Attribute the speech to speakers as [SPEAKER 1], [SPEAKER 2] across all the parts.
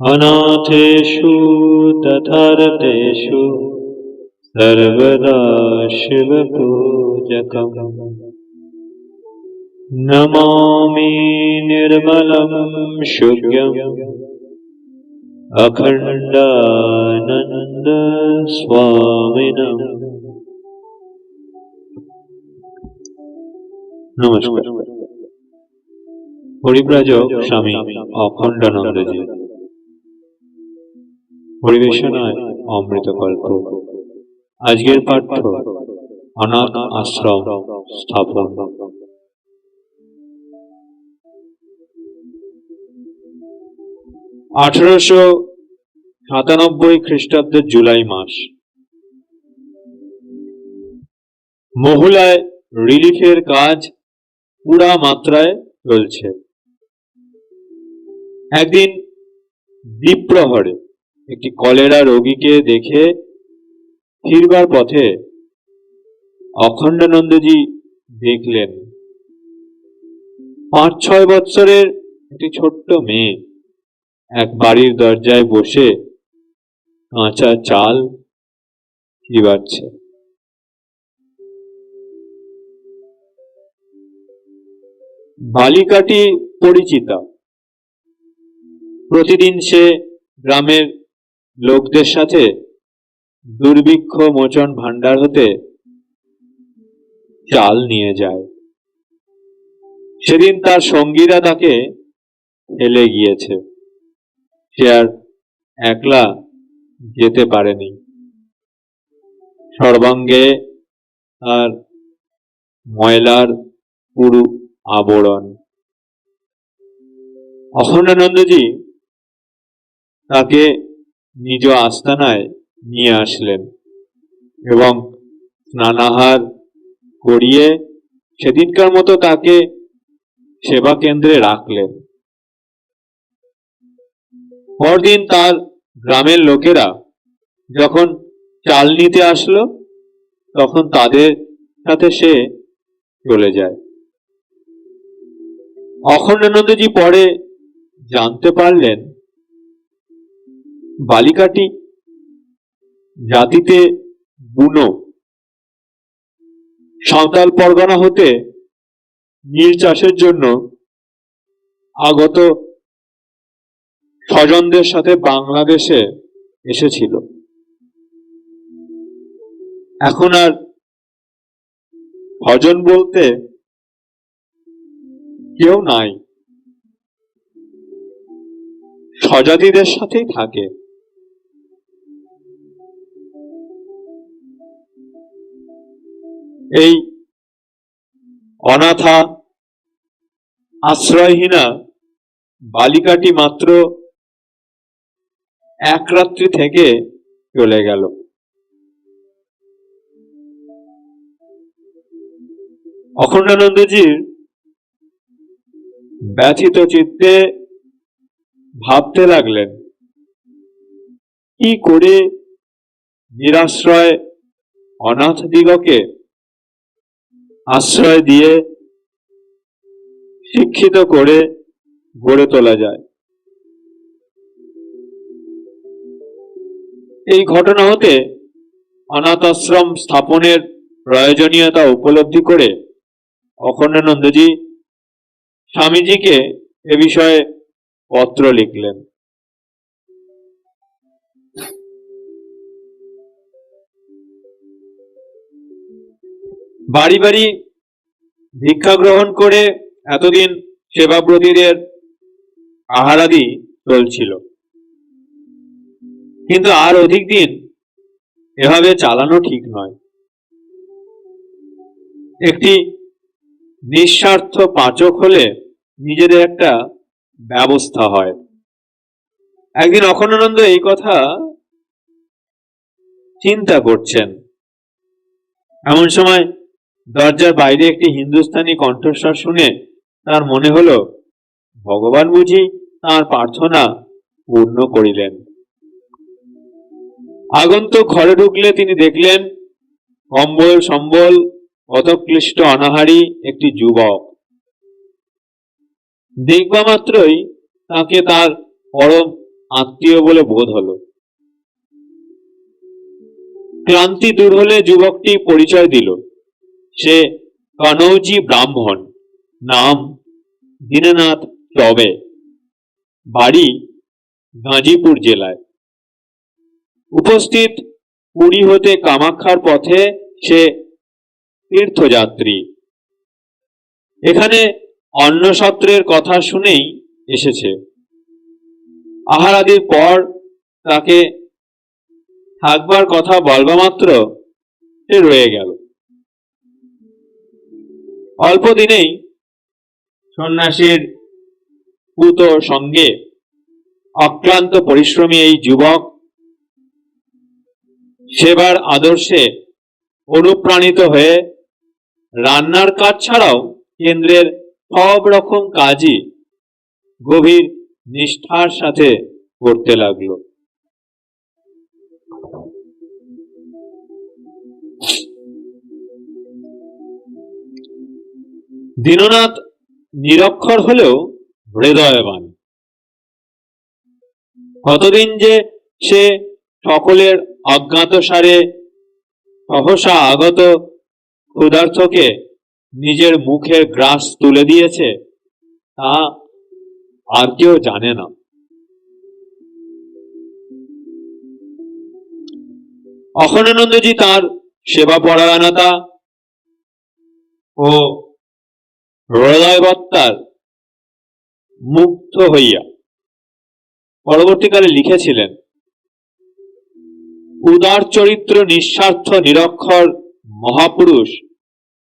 [SPEAKER 1] अनाथेषु तथारतेषु सर्वदा शिवपूजकम् नमामि निर्मलं शुभ्यम् अखण्डानन्दस्वामिनम् নমস্কার পরিব্রাজক স্বামী অখণ্ডানন্দজি পরিবেশনায় অমৃত গল্প। আজকের পাঠ্য অনাথ আশ্রম স্থাপন। আঠারোশো সাতানব্বই খ্রিস্টাব্দের জুলাই মাস। মহুলায় রিলিফের কাজ পুরা মাত্রায় চলছে। একদিন দ্বীপ্রহরে একটি কলেরা রোগীকে দেখে ফিরবার পথে অখণ্ডানন্দজি দেখলেন, পাঁচ ছয় বৎসরের একটি ছোট্ট মেয়ে। এক বাড়ির দরজায় বসে কাঁচা চাল চিবাচ্ছে বালিকাটি পরিচিতা। প্রতিদিন সে গ্রামের লোকদের সাথে দুর্ভিক্ষ মোচন ভাণ্ডার হতে চাল নিয়ে যায়। সেদিন তার সঙ্গীরা তাকে ফেলে গিয়েছে। সে আর একলা যেতে পারেনি। সর্বাঙ্গে আর ময়লার পুরু আবরণ। অখণ্ডানন্দজি তাকে নিজ আস্তানায় নিয়ে আসলেন এবং স্নানাহার করিয়ে সেদিনকার মতো তাকে সেবা কেন্দ্রে রাখলেন। পরদিন তার গ্রামের লোকেরা যখন চাল নিতে আসলো, তখন তাদের সাথে সে চলে যায়। অখণ্ডানন্দজি পরে জানতে পারলেন বালিকাটি জাতিতে বুনো। সাঁওতাল পরগনা হতে নীল চাষের জন্য আগত স্বজনদের সাথে বাংলাদেশে এসেছিল। এখন আর স্বজন বলতে কেউ নাই। স্বজাতিদের সাথেই থাকে। এই অনাথা আশ্রয়হীনা বালিকাটি মাত্র এক রাত্রি থেকে চলে গেল। অখণ্ডানন্দজির ব্যথিত চিত্তে ভাবতে লাগলেন, কি করে নিরাশ্রয় অনাথ দিগকে আশ্রয় দিয়ে শিক্ষিত করে গড়ে তোলা যায়। এই ঘটনা হতে অনাথ আশ্রম স্থাপনের প্রয়োজনীয়তা উপলব্ধি করে অখণ্ডানন্দজি স্বামীজিকে এ বিষয়ে পত্র লিখলেন। বাড়ি বাড়ি ভিক্ষা গ্রহণ করে এতদিন সেবাব্রতীদের আহারাদি চলছিল। কিন্তু আর অধিক দিন এভাবে চালানো ঠিক নয়। একটি নিঃস্বার্থ পাচক হলে নিজেদের একটা ব্যবস্থা হয়। একদিন অখণ্ডানন্দ এই কথা চিন্তা করছেন। এমন সময় দরজার বাইরে একটি হিন্দুস্তানি কণ্ঠস্বর শুনে তার মনে হল, ভগবান বুঝি তার প্রার্থনা পূর্ণ করিলেন। আগন্তুক ঘরে ঢুকলে তিনি দেখলেন কম্বল সম্বল অতক্লিষ্ট অনাহারী একটি যুবক। দেখবা মাত্রই তাকে তার পরম আত্মীয় বলে বোধ হলো। ক্লান্তি দূর হলে যুবকটি পরিচয় দিল। সে কনৌজি ব্রাহ্মণ, নাম দীননাথ চবে বাড়ি গাজীপুর জেলায়। উপস্থিত পুরী হতে কামাখ্যার পথে সে তীর্থযাত্রী। এখানে অন্নসত্রের কথা শুনেই এসেছে। আহারাদির পর তাকে থাকবার কথা বলবা মাত্র সে রয়ে গেল। অল্প দিনেই সন্ন্যাসীর পুত সঙ্গে অক্লান্ত পরিশ্রমী এই যুবক সেবার আদর্শে অনুপ্রাণিত হয়ে রান্নার কাজ ছাড়াও কেন্দ্রের সব রকম কাজই গভীর নিষ্ঠার সাথে করতে লাগল। দীননাথ নিরক্ষর হলেও হৃদয়বান। কতদিন যে সে সকলের অজ্ঞাতসারে সহসা আগত ক্ষুধার্থকে নিজের মুখের গ্রাস তুলে দিয়েছে, তা আর কেউ জানে না। অখণ্ডানন্দজি তার সেবা পরায়ণতা ও হৃদয়বত্তার মুগ্ধ হইয়া পরবর্তীকালে লিখেছিলেন, উদার চরিত্র নিঃস্বার্থ নিরক্ষর মহাপুরুষ,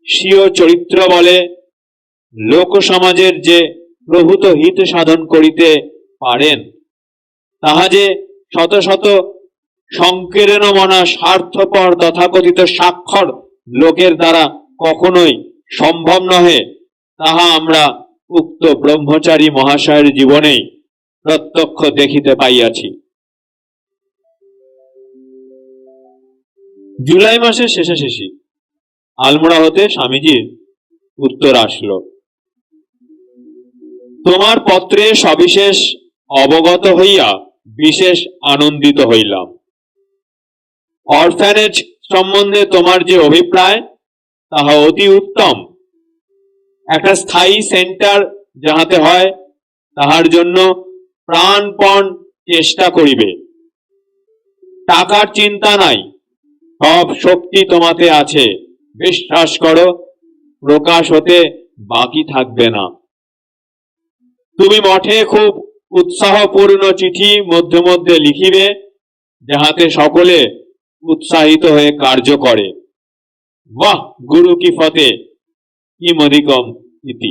[SPEAKER 1] স্বীয় চরিত্র বলে লোক সমাজের যে প্রভূত হিত সাধন করিতে পারেন, তাহা যে শত শত সংকীর্ণ মনা স্বার্থপর তথাকথিত স্বাক্ষর লোকের দ্বারা কখনোই সম্ভব নহে। তাহা আমরা উক্ত ব্রহ্মচারী মহাশয়ের জীবনেই প্রত্যক্ষ দেখিতে পাইয়াছি। জুলাই মাসের শেষাশেষি আলমোড়া হতে স্বামীজির উত্তর আসলো। তোমার পত্রে সবিশেষ অবগত হইয়া বিশেষ আনন্দিত হইলাম। অরফ্যানেজ সম্বন্ধে তোমার যে অভিপ্রায়, তাহা অতি উত্তম। একটা স্থায়ী সেন্টার যাহাতে হয়, তাহার জন্য প্রাণপণ চেষ্টা করিবে। টাকার চিন্তা নাই, সব শক্তি তোমাতে আছে। বিশ্বাস করো, প্রকাশ হতে বাকি থাকবে না। তুমি মঠে খুব উৎসাহপূর্ণ চিঠি মধ্যে মধ্যে লিখিবে, যাহাতে সকলে উৎসাহিত হয়ে কার্য করে। বাহ, গুরু কি ফতে! কি মধিকম ইতি।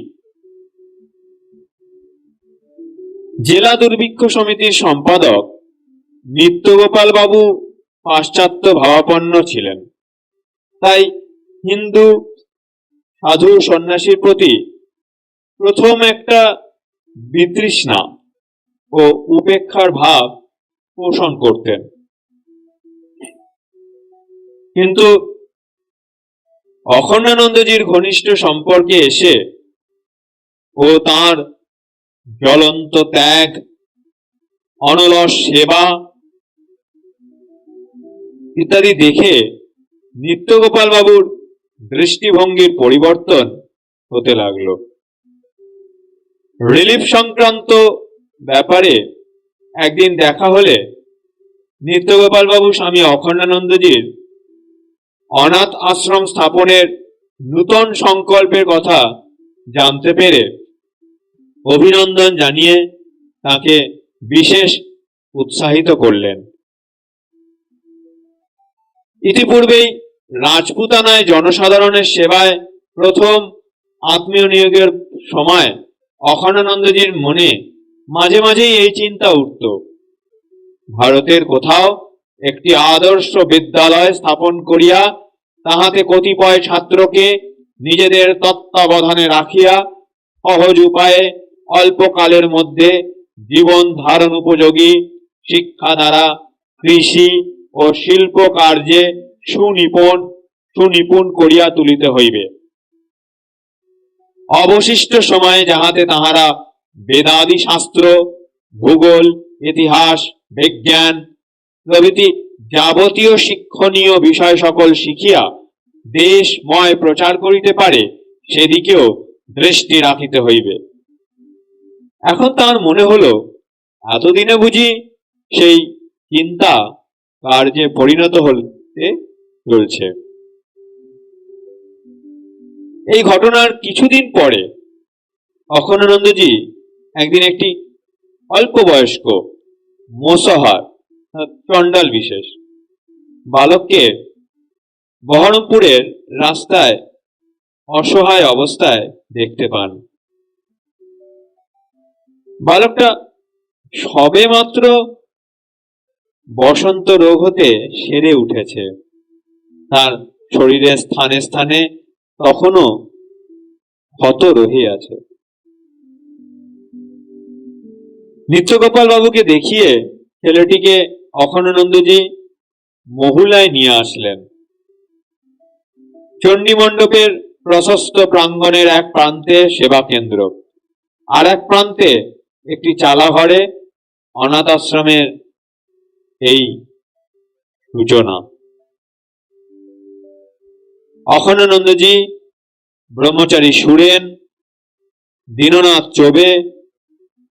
[SPEAKER 1] জেলা দুর্ভিক্ষ সমিতির সম্পাদক নিত্যগোপাল বাবু পাশ্চাত্য ভাবাপন্ন ছিলেন। তাই হিন্দু সাধু সন্ন্যাসীর প্রতি প্রথম একটা বিতৃষ্ণা ও উপেক্ষার ভাব পোষণ করতেন। কিন্তু অখণ্ডানন্দজির ঘনিষ্ঠ সম্পর্কে এসে ও তার জ্বলন্ত ত্যাগ, অনলস সেবা ইত্যাদি দেখে নিত্যগোপাল বাবুর দৃষ্টিভঙ্গির পরিবর্তন হতে লাগল। রিলিফ সংক্রান্ত ব্যাপারে একদিন দেখা হলে নিত্যগোপাল বাবু স্বামী অখণ্ডানন্দজির অনাথ আশ্রম স্থাপনের নূতন সংকল্পের কথা জানতে পেরে অভিনন্দন জানিয়ে তাকে বিশেষ উৎসাহিত করলেন। ইতিপূর্বেই রাজপুতানায় জনসাধারণের সেবায় প্রথম আত্মীয় নিয়োগের সময় অখণ্ডানন্দজির মনে মাঝে মাঝেই এই চিন্তা উঠত। ভারতের কোথাও একটি আদর্শ বিদ্যালয় স্থাপন করিয়া তাহাতে কতিপয় ছাত্রকে নিজেদের তত্ত্বাবধানে রাখিয়া সহজ উপায়ে অল্পকালের মধ্যে জীবন ধারণ উপযোগী শিক্ষা দ্বারা কৃষি ও শিল্প কার্যে সুনিপুণ সুনিপুণ করিয়া তুলিতে হইবে। অবশিষ্ট সময়ে যাহাতে তাহারা বেদাদি শাস্ত্র ভূগোল, ইতিহাস, বিজ্ঞান প্রভৃতি যাবতীয় শিক্ষণীয় বিষয় সকল শিখিয়া দেশময় প্রচার করিতে পারে, সেদিকেও দৃষ্টি রাখিতে হইবে। এখন তার মনে হলো, এতদিনে বুঝি সেই চিন্তা কার্যে পরিণত হতে চলছে। এই ঘটনার কিছুদিন পরে অখণ্ডানন্দজি একদিন একটি অল্প বয়স্ক মোসহার, চণ্ডাল বিশেষ বালককে বহরমপুরের রাস্তায় অসহায় অবস্থায় দেখতে পান। বালকটা সবে মাত্র বসন্ত রোগ হতে সেরে উঠেছে। তার শরীরের স্থানে স্থানে তখনও ক্ষত রহিয়াছে নিত্যগোপাল বাবুকে দেখিয়ে ছেলেটিকে অখণ্ডানন্দজি মহুলায় নিয়ে আসলেন। চণ্ডী মণ্ডপের প্রশস্ত প্রাঙ্গণের এক প্রান্তে সেবা কেন্দ্র। আর এক প্রান্তে একটি চালা ঘরে অনাথ আশ্রমের এই সূচনা। অখণ্ডানন্দজি ব্রহ্মচারী সুরেন, দীননাথ চোবে,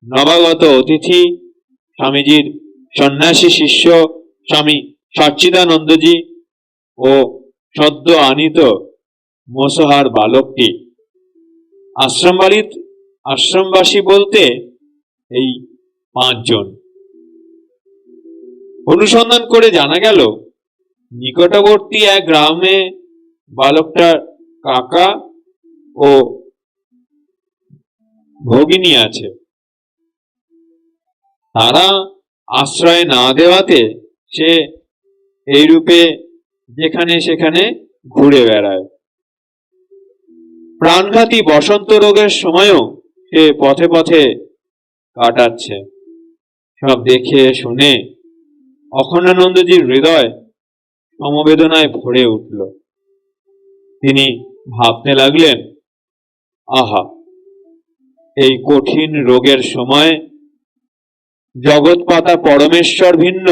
[SPEAKER 1] নবাগত অতিথি, স্বামীজির সন্ন্যাসী শিষ্য, স্বামী সচ্চিদানন্দজি ও সদ্য আনিত মোসহার বালকটি। আশ্রমবাড়ির আশ্রমবাসী বলতে এই পাঁচজন। অনুসন্ধান করে জানা গেল, নিকটবর্তী এক গ্রামে বালকটার কাকা ও ভগিনী আছে। তারা আশ্রয় না দেওয়াতে সে এই রূপে যেখানে সেখানে ঘুরে বেড়ায়। প্রাণঘাতী বসন্ত রোগের সময়ও সে পথে পথে কাটাচ্ছে। সব দেখে, শুনে অখণ্ডানন্দজির হৃদয় সমবেদনায় ভরে উঠল। তিনি ভাবতে লাগলেন, আহা, এই কঠিন রোগের সময় জগৎ পাতা পরমেশ্বর ভিন্ন।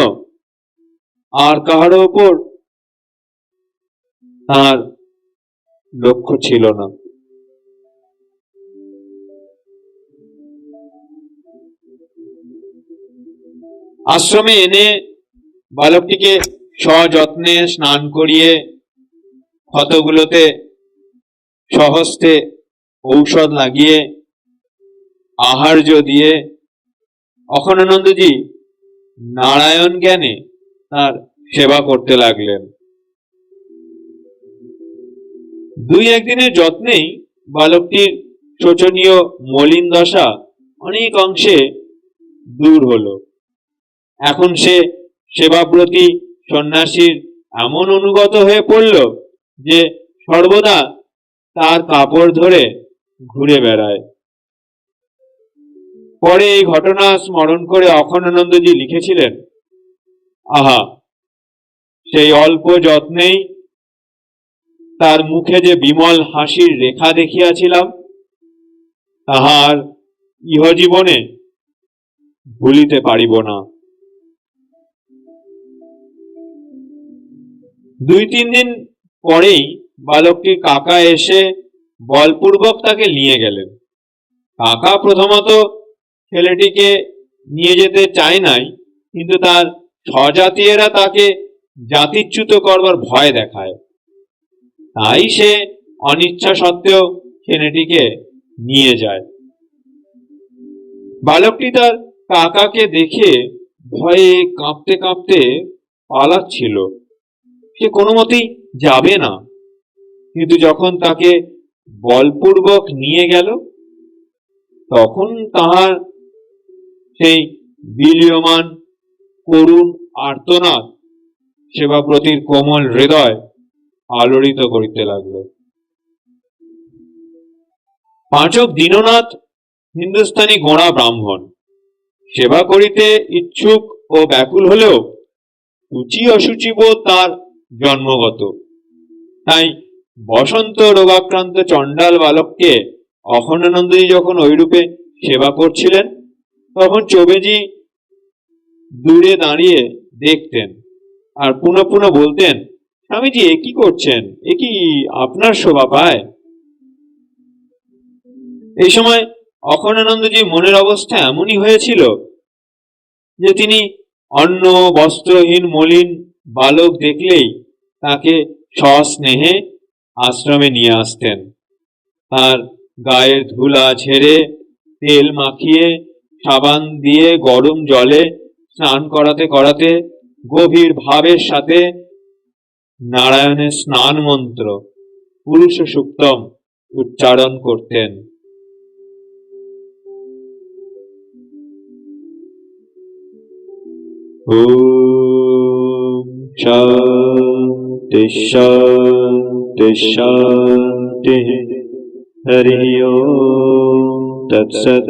[SPEAKER 1] আর কাহারও ওপর তার লক্ষ্য ছিল না। আশ্রমে এনে বালকটিকে সযত্নে স্নান করিয়ে ক্ষতগুলোতে সহস্তে ঔষধ লাগিয়ে আহার্য দিয়ে অখণ্ডানন্দজি নারায়ণ জ্ঞানে তার সেবা করতে লাগলেন। দুই একদিনের যত্নেই বালকটির শোচনীয় মলিন দশা অনেক অংশে দূর হল। এখন সে সেবাব্রতী সন্ন্যাসীর এমন অনুগত হয়ে পড়ল যে সর্বদা তার কাপড় ধরে ঘুরে বেড়ায়। পরে এই ঘটনা স্মরণ করে অখণ্ডানন্দজি লিখেছিলেন আহা, সেই অল্প যত্নেই তার মুখে যে বিমল হাসির রেখা দেখিয়াছিলাম, তাহার ইহজীবনে ভুলিতে পারিব না। দুই তিন দিন পরেই বালকটির কাকা এসে বলপূর্বক তাকে নিয়ে গেলেন। কাকা প্রথমত ছেলেটিকে নিয়ে যেতে চায় নাই, কিন্তু তার স্বজাতীয়রা তাকে জাতিচ্যুত করবার ভয় দেখায়। তাই সে অনিচ্ছা সত্ত্বেও ছেলেটিকে নিয়ে যায়। বালকটি তার কাকাকে দেখে ভয়ে কাঁপতে কাঁপতে পালাচ্ছিল। সে কোনো মতেই যাবে না। কিন্তু যখন তাকে বলপূর্বক নিয়ে গেল, তখন তাহার সেই বিলীয়মান করুণ আর্তনাদ। সেবাপ্রতির কোমল হৃদয় আলোড়িত করিতে লাগল। পাঁচক দীননাথ হিন্দুস্তানি গোড়া ব্রাহ্মণ। সেবা করিতে ইচ্ছুক ও ব্যাকুল হলেও রুচি অসুচিবোধ তার জন্মগত। তাই বসন্ত রোগাক্রান্ত চণ্ডাল বালককে অখণ্ডানন্দজি যখন ওইরূপে সেবা করছিলেন, তখন চবেজি দূরে দাঁড়িয়ে দেখতেন আর পুনঃ পুনঃ বলতেন, স্বামীজি, এ কি করছেন? এ কি আপনার শোভা পায়? এই সময় অখণ্ডানন্দজির মনের অবস্থা এমনই হয়েছিল যে তিনি অন্ন, বস্ত্রহীন, মলিন বালক দেখলেই তাকে সস্নেহে আশ্রমে নিয়ে আসতেন। তার গায়ের ধুলা ছেড়ে তেল মাখিয়ে সাবান দিয়ে গরম জলে স্নান করাতে করাতে গভীর ভাবের সাথে নারায়ণের স্নান মন্ত্র পুরুষ সুক্তম উচ্চারণ করতেন ॐ शान्ति शान्ति शान्तिः हरिः ॐ तत्सत्